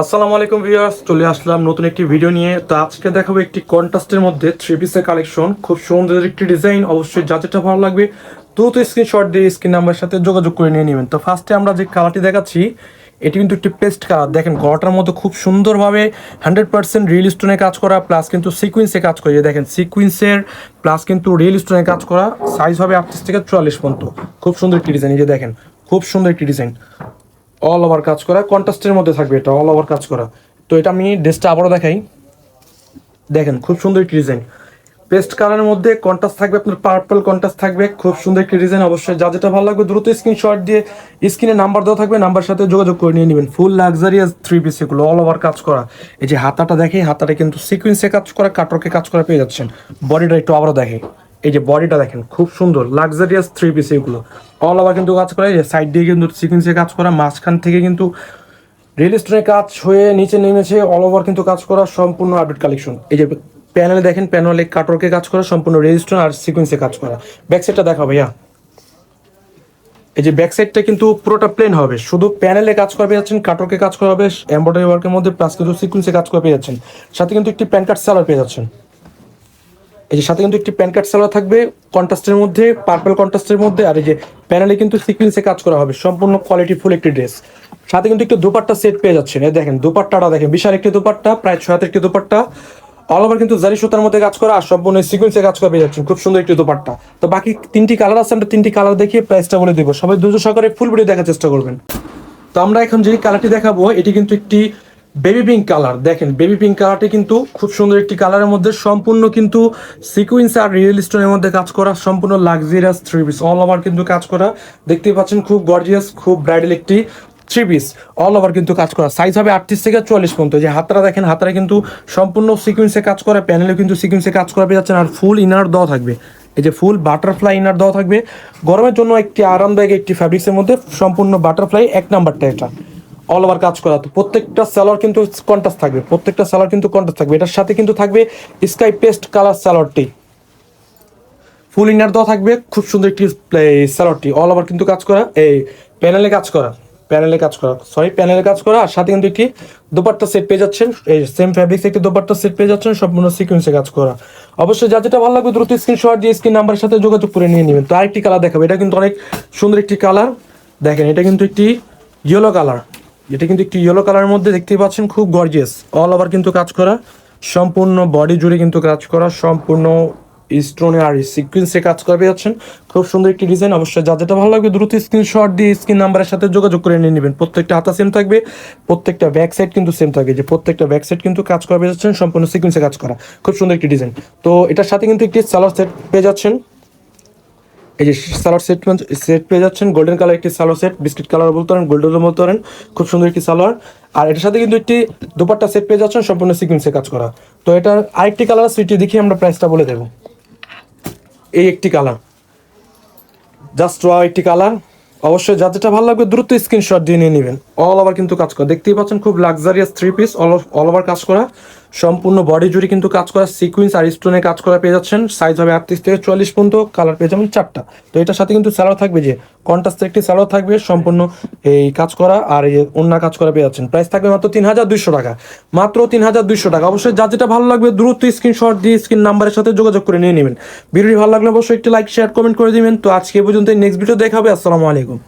আসসালামু আলাইকুম ভিউয়ার্স, চলে আসলাম নতুন একটি ভিডিও নিয়ে। তো আজকে দেখাবো একটি কন্ট্রাস্টের মধ্যে থ্রি পিসের কালেকশন খুব সুন্দর একটি ডিজাইন অবশ্যই যা যেটা ভালো লাগবে, দ্রুত স্ক্রিনশট দিয়ে স্ক্রিন নাম্বারের সাথে যোগাযোগ করে নিয়ে নেবেন। তো ফার্স্টে আমরা যে কালারটি দেখাচ্ছি, এটি কিন্তু একটি পেস্ট কালার দেখেন, গলাটার মধ্যে খুব সুন্দরভাবে হান্ড্রেড পার্সেন্ট রিয়েল স্টোনে কাজ করা প্লাস কিন্তু সিকুয়েন্সে কাজ করে। দেখেন সিকুয়েন্সের প্লাস কিন্তু রিয়েল স্টোনে কাজ করা। সাইজ হবে আটত্রিশ থেকে চুয়াল্লিশ পর্যন্ত। খুব সুন্দর একটি ডিজাইন এই যে দেখেন, খুব সুন্দর একটি ডিজাইন অল ওভার কাজ করা কন্ট্রাস্টের মধ্যে থাকবে এটা অল ওভার কাজ করা। তো এটা আমি ড্রেসটা আবারও দেখাই। দেখেন, খুব সুন্দর একটি ডিজাইন পেস্ট কালারের মধ্যে কন্ট্রাস্ট থাকবে, আপনার পার্পল কন্ট্রাস্ট থাকবে, খুব সুন্দর একটি ডিজাইন অবশ্যই যা যেটা ভালো লাগবে, দ্রুত স্ক্রিনশট দিয়ে স্ক্রিনে নাম্বার দেওয়া থাকবে নাম্বার সাথে যোগাযোগ করে নিয়ে নেবেন। ফুল লাক্সারিয়াস থ্রি পিস এগুলো অল ওভার কাজ করা। এই যে হাতাটা দেখে হাতাটা কিন্তু সিকুয়েন্সে কাজ করা কাটরকে কাজ করা পেয়ে যাচ্ছেন। বডিটা একটু আবারও দেখে এই যে বডিটা দেখেন, খুব সুন্দর লাক্সারিয়াস থ্রি পিস এগুলো। অল ওভার কিন্তু কাজ করা যে সাইড দিয়ে কিন্তু সিকুয়েন্সে কাজ করা, মাঝখান থেকে কিন্তু রেল স্টোনের কাজ হয়ে নিচে নেমেছে অল ওভার কিন্তু কাজ করা, সম্পূর্ণ আপডেট কালেকশন এই যে প্যানেলে দেখেন প্যানেলে কাটরকে কাজ করা, সম্পূর্ণ রেল স্টোন আর সিকুয়েন্সে কাজ করা। ব্যাক সাইডটা দেখা ভাইয়া। এই যে ব্যাক সাইডটা কিন্তু পুরোটা প্লেন হবে, শুধু প্যানেলে কাজ করা পেয়ে যাচ্ছেন কাটরকে কাজ করা হবে এমব্রয়ডারি ওয়ার্কের মধ্যে প্লাস কিন্তু সিকুয়েন্সে কাজ করা পেয়ে যাচ্ছেন। সাথে কিন্তু একটি প্যান কার্ড স্যালার পেয়ে যাচ্ছেন। এই যে সাথে কিন্তু একটি প্যান কার্ড সালোয়ার থাকবে কন্ট্রাস্টের মধ্যে, পার্পল কন্ট্রাস্টের মধ্যে আর এই যে প্যানেলে কিন্তু সিকুয়েন্সে কাজ করা হবে, সম্পূর্ণ কোয়ালিটি ফুল একটি ড্রেস সাথে কিন্তু একটু দুপাট্টা সেট পেয়ে যাচ্ছেন। এই দেখেন, দুপাট্টাটা দেখেন, বিশাল একটি দুপাট্টা, প্রায় ছয় হাতের একটি দুপাট্টা। অল ওভার কিন্তু জারি সুতার মধ্যে কাজ করা আর সম্পূর্ণ সিকুয়েন্সে কাজ করা পেয়ে যাচ্ছেন। খুব সুন্দর একটি দুপাট্টা। তো বাকি তিনটি কালার আছে, আমরা তিনটি কালার দেখিয়ে প্রাইসটা বলে দেবো। সবাই দ্রুত সহকারে ফুল ভিডিও দেখার চেষ্টা করবেন। তো আমরা এখন যে কালারটি দেখাবো, এটি কিন্তু একটি বেবি পিঙ্ক কালার দেখেন বেবি পিঙ্ক কালারটি কিন্তু খুব সুন্দর একটি কালারের মধ্যে সম্পূর্ণ কিন্তু সিকুয়েন্স আর রিয়েল স্টোনের মধ্যে কাজ করা, সম্পূর্ণ luxurious three piece all over কিন্তু কাজ করা। দেখতেই পাচ্ছেন, খুব গর্জিয়াস খুব ব্রাইডাল একটি থ্রি পিস অল ওভার কিন্তু কাজ করা। সাইজ হবে আটত্রিশ থেকে চুয়াল্লিশ পর্যন্ত। যে হাতটা দেখেন, হাতটা কিন্তু সম্পূর্ণ সিকুয়েন্সে কাজ করা প্যানেলে কিন্তু সিকুয়েন্সে কাজ করা পেয়ে যাচ্ছেন, আর ফুল ইনার দেওয়া থাকবে। এই যে ফুল বাটারফ্লাই ইনার দেওয়া থাকবে। গরমের জন্য একটি আরামদায়ক একটি ফ্যাব্রিক্সের মধ্যে সম্পূর্ণ বাটারফ্লাই এক নাম্বারটা এটা। অল ওভার কাজ করা, তো প্রত্যেকটা স্যালোয়ার কিন্তু কন্টাস থাকবে, প্রত্যেকটা স্যালোয়ার কিন্তু কন্টাস থাকবে, এটার সাথে কিন্তু থাকবে স্কাই পেস্ট কালার স্যালোয়ারটি ফুল ইনার দেওয়া থাকবে, খুব সুন্দর একটি স্যালোয়ারটি অল ওভার কিন্তু কাজ করা, এই প্যানেলে কাজ করা প্যানেলে কাজ করা সরি প্যানেলে কাজ করা, আর সাথে কিন্তু একটি দোপাট্টা সেট পেয়ে যাচ্ছেন, এই সেম ফ্যাব্রিক্স একটি দোপাট্টা সেট পেয়ে যাচ্ছেন, সম্পূর্ণ সিকুয়েন্সে কাজ করা। অবশ্যই যা যেটা ভালো লাগবে দ্রুত স্ক্রিনশট দিয়ে স্ক্রিন নাম্বারের সাথে যোগাযোগ করে নিয়ে নেবেন। তো আরেকটি কালার দেখাবো, এটা কিন্তু অনেক সুন্দর একটি কালার দেখেন, এটা কিন্তু একটি ইয়েলো কালার এটা কিন্তু একটি ইয়েলো কালারের মধ্যে দেখতেই পাচ্ছেন, খুব গর্জিয়াস অল ওভার কিন্তু কাজ করা। সম্পূর্ণ বডি জুড়ে কিন্তু কাজ করা। সম্পূর্ণ স্টোনে আর সিকুয়েন্সে কাজ করে যাচ্ছেন খুব সুন্দর একটি ডিজাইন অবশ্যই যা যেটা ভালো লাগবে, দ্রুত স্ক্রিনশট দিয়ে স্ক্রিন নাম্বারের সাথে যোগাযোগ করে নিয়ে নেবেন। প্রত্যেকটা হাতা সেম থাকবে, প্রত্যেকটা ব্যাক সাইড কিন্তু সেম থাকবে। যে প্রত্যেকটা ব্যাক সাইড কিন্তু কাজ করে যাচ্ছেন সম্পূর্ণ সিকুয়েন্সে কাজ করা। খুব সুন্দর একটি ডিজাইন তো এটার সাথে কিন্তু একটি সালোয়ার সেট পেয়ে যাচ্ছেন। এই যে সালোয়ার সেট সেট পেয়ে যাচ্ছেন গোল্ডেন কালার একটি সালোয়ার সেট বিস্কিট কালার বলতে পারেন গোল্ডেন বলতে পারেন, খুব সুন্দর একটি সালোয়ার। আর এটার সাথে কিন্তু একটি দুপাট্টা সেট পেয়ে যাচ্ছেন, সম্পূর্ণ সিকুয়েন্সে কাজ করা। তো এটার আরেকটি কালার এটি দেখি আমরা প্রাইসটা বলে দেবো। এই একটি কালার জাস্ট র একটি কালার অবশ্যই যা যেটা ভালো লাগবে, দ্রুত স্ক্রিনশট দিয়ে নিয়ে নেবেন। অল ওভার কিন্তু কাজ করা। দেখতেই পাচ্ছেন, খুব luxurious three piece all all over কাজ করা। সম্পূর্ণ বডি জুড়ে কিন্তু কাজ করা সিকুয়েন্স আর স্টোনে কাজ করা পেয়ে যাচ্ছেন। সাইজ হবে আটত্রিশ থেকে চল্লিশ পর্যন্ত কালার পেয়ে যাবেন চারটা। তো এটার সাথে কিন্তু স্যালো থাকবে যে কন্টাস্টের একটি স্যালো থাকবে, সম্পূর্ণ এই কাজ করা আর এই অন্য কাজ করা পেয়ে যাচ্ছেন। প্রাইস থাকবে মাত্র তিন হাজার দুইশো টাকা। মাত্র তিন হাজার দুইশো টাকা। অবশ্যই যা যেটা ভালো লাগবে দ্রুত স্ক্রিনশট দিয়ে স্ক্রিন নাম্বারের সাথে যোগাযোগ করে নিয়ে নেবেন। ভিডিওটি ভালো লাগলে অবশ্যই একটি লাইক শেয়ার কমেন্ট করে দিবেন। তো আজকে পর্যন্ত নেক্সট ভিডিও দেখাবে আসসালামু আলাইকুম।